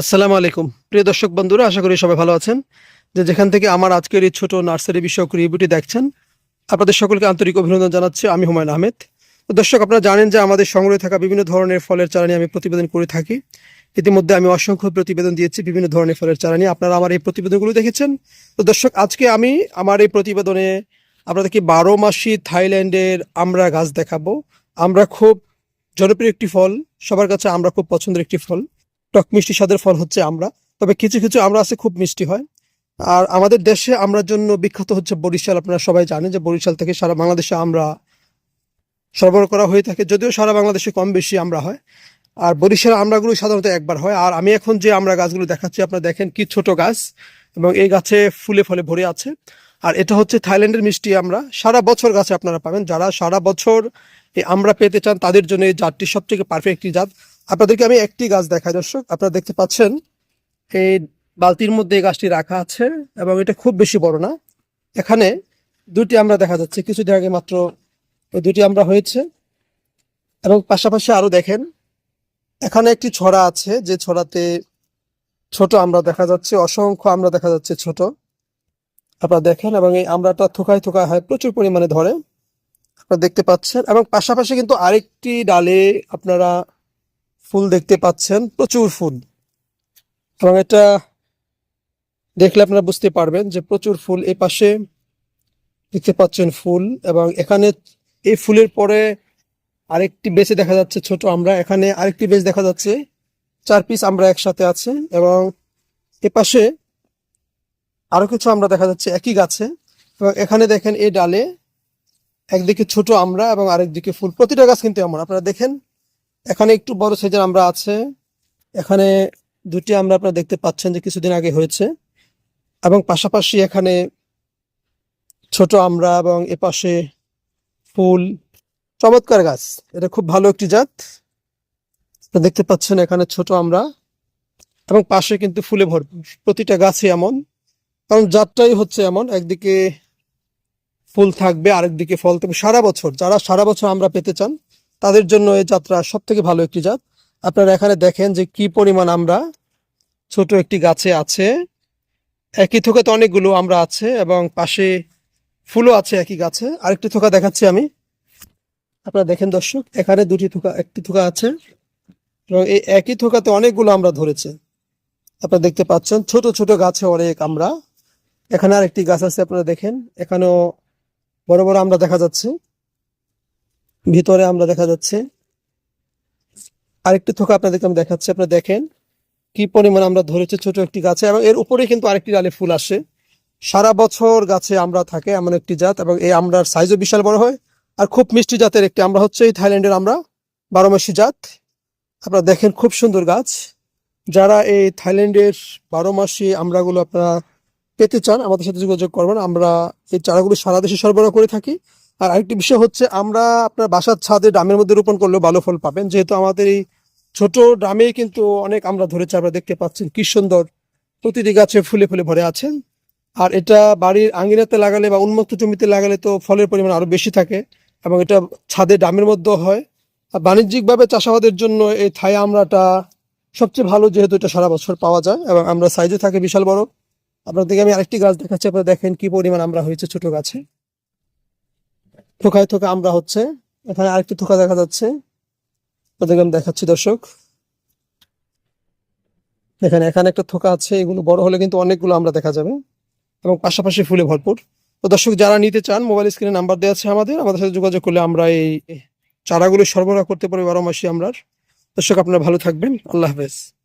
আসসালামু আলাইকুম। প্রিয় দর্শক বন্ধুরা, আশা করি সবাই ভালো আছেন। যে যেখান থেকে আমার আজকের এই ছোটো নার্সারি বিষয়ক রিভিউটি দেখছেন, আপনাদের সকলকে আন্তরিক অভিনন্দন জানাচ্ছি। আমি হুমায়ুন আহমেদ। দর্শক, আপনারা জানেন যে আমাদের সংগ্রহে থাকা বিভিন্ন ধরনের ফলের চারা নিয়ে আমি প্রতিবেদন করে থাকি। ইতিমধ্যে আমি অসংখ্য প্রতিবেদন দিয়েছি বিভিন্ন ধরনের ফলের চারা নিয়ে। আপনারা আমার এই প্রতিবেদনগুলো দেখেছেন। তো দর্শক, আজকে আমি আমার এই প্রতিবেদনে আপনাদেরকে বারো মাসি থাইল্যান্ডের আমরা গাছ দেখাবো। আমরা খুব জনপ্রিয় একটি ফল, সবার কাছে আমরা খুব পছন্দের একটি ফল। টক মিষ্টি স্বাদের ফল হচ্ছে আমরা। তবে কিছু কিছু আমরা আছে খুব মিষ্টি হয়। আর আমাদের দেশে আমরার জন্য বিখ্যাত হচ্ছে বরিশাল। আপনারা সবাই জানেন যে বরিশাল থেকে সারা বাংলাদেশে আমরা সরবরাহ করা হয়ে থাকে। যদিও সারা বাংলাদেশে কম বেশি আমরা হয়। আর বরিশাল আমরাগুলো সাধারণত একবার হয়। আর আমি এখন যে আমরা গাছগুলো দেখাচ্ছি, আপনারা দেখেন কি ছোট গাছ এবং এই গাছে ফুলে ফলে ভরে আছে। আর এটা হচ্ছে থাইল্যান্ডের মিষ্টি আমরা। সারা বছর গাছে আপনারা পাবেন। যারা সারা বছর এই আমরা পেতে চান, তাদের জন্য এই জাতটি সবথেকে পারফেক্ট একটি জাত। আপনাদেরকে আমি একটি গাছ দেখাই, দর্শক। আপনারা দেখতে পাচ্ছেন এই বালতির মধ্যে এই গাছটি রাখা আছে এবং এটা খুব বেশি বড় না। এখানে দুটি আমরা দেখা যাচ্ছে কিছুদিন আগে মাত্র ওই দুটি আমরা হয়েছে। এবং পাশাপাশি আরও দেখেন, এখানে একটি ছড়া আছে, যে ছড়াতে ছোট আমরা দেখা যাচ্ছে, অসংখ্য আমরা দেখা যাচ্ছে ছোট। আপনারা দেখেন, এবং এই আমরাটা থোকায় থোকায় হয়, প্রচুর পরিমাণে ধরে। আপনারা দেখতে পাচ্ছেন, এবং পাশাপাশি কিন্তু আরেকটি ডালে আপনারা ফুল দেখতে পাচ্ছেন, প্রচুর ফুল। এবং এটা দেখলে আপনারা বুঝতে পারবেন যে প্রচুর ফুল এই পাশে দেখতে পাচ্ছেন ফুল। এবং এখানে এই ফুলের পরে আরেকটি বেচে দেখা যাচ্ছে, ছোট আমরা। এখানে আরেকটি বেচ দেখা যাচ্ছে, চার পিস আমরা একসাথে আছে। এবং এ পাশে আরও কিছু আমরা দেখা যাচ্ছে একই গাছে। এবং এখানে দেখেন এই ডালে একদিকে ছোট আমরা এবং আরেকদিকে ফুল। প্রতিটা গাছ কিন্তু এমন। আপনারা দেখেন এখানে একটু বড় সাইজের আমরা আছে। এখানে দুটি আমরা আপনারা দেখতে পাচ্ছেন যে কিছুদিন আগে হয়েছে। এবং পাশাপাশি এখানে ছোট আমরা এবং এপাশে ফুল। চমৎকার গাছ। এটা খুব ভালো একটি জাত। দেখতে পাচ্ছেন এখানে ছোট আমরা। এবং পাশে কিন্তু ফুলে ভরপুর প্রতিটা গাছে এমন। কারণ জাতটাই হচ্ছে এমন। একদিকে ফুল থাকবে, আরেকদিকে ফল থাকবে। সারা বছর, যারা সারা বছর আমরা পেতে চান তাদের জন্য এই যাত্রা সব থেকে ভালো একটি জাত। আপনারা এখানে দেখেন যে কি পরিমাণ আমরা ছোট একটি গাছে আছে। একই থোকাতে অনেকগুলো আমরা আছে এবং পাশে ফুলও আছে একই গাছে। আরেকটি থোকা দেখাচ্ছি আমি। আপনারা দেখেন দর্শক, এখানে দুটি থোকা, একটি থোকা আছে এবং এই একই থোকাতে অনেকগুলো আমরা ধরেছে। আপনারা দেখতে পাচ্ছেন, ছোট ছোট গাছে অনেক আমরা। এখানে আরেকটি গাছ আছে, আপনারা দেখেন। এখানেও বড় বড় আমরা দেখা যাচ্ছে। ভিতরে আমরা দেখা যাচ্ছে আরেকটি থোকা আপনাদেরকে আমি দেখাচ্ছি, আপনারা দেখেন কি পরিমাণ আমরা ধরেছি ছোট একটি গাছে এবং এর উপরে কিন্তু আরেকটি ডালে ফুল আসে। সারা বছর গাছে আমরা থাকে এমন একটি জাত এবং এই আমরার সাইজও বিশাল বড় হয় আর খুব মিষ্টি জাতের একটি, আমরা হচ্ছে এই থাইল্যান্ডের আমরা বারোমাসি জাত। আপনারা দেখেন খুব সুন্দর গাছ। যারা এই থাইল্যান্ডের বারো মাসি আমরাগুলো আপনারা পেতে চান, আমাদের সাথে যোগাযোগ করবেন। আমরা এই চারাগুলো সারা দেশে সরবরাহ করে থাকি। আর আরেকটি বিষয় হচ্ছে আমরা আপনার বাসার ছাদে ড্রামের মধ্যে রোপণ করলেও ভালো ফল পাবেন। যেহেতু আমাদের এই ছোট ড্রামে কিন্তু অনেক আমরা ধরেছি, আপনারা দেখতে পাচ্ছেন কি সুন্দর প্রতিটি গাছে ফুলে ফুলে ভরে আছেন। আর এটা বাড়ির আঙিনাতে লাগালে বা উন্মুক্ত জমিতে লাগালে তো ফলের পরিমাণ আরও বেশি থাকে এবং এটা ছাদে ড্রামের মধ্যেও হয়। আর বাণিজ্যিকভাবে চাষাবাদের জন্য এই থাই আমরাটা সবচেয়ে ভালো, যেহেতু এটা সারা বছর পাওয়া যায় এবং আমরা সাইজে থাকে বিশাল বড়। আপনাদেরকে আমি আরেকটি গাছ দেখাচ্ছি, আপনারা দেখেন কি পরিমাণ আমরা হয়েছে ছোট গাছে। থোকায় থোকা আমরা হচ্ছে, এখানে আরেকটি থোকা দেখা যাচ্ছে। আপনাদেরকে আমি দেখাচ্ছি দর্শক। এখানে এখানে একটা থোকা আছে, এগুলো বড় হলে কিন্তু অনেকগুলো আমরা দেখা যাবে। এবং পাশাপাশি ফুলে ভরপুর। তো দর্শক, যারা নিতে চান মোবাইল স্ক্রিনে নাম্বার দেওয়া আছে আমাদের। আমাদের সাথে যোগাযোগ করলে আমরা এই চারাগুলো সরবরাহ করতে পারি বারো মাসে আমরা দর্শক, আপনারা ভালো থাকবেন। আল্লাহ হাফেজ।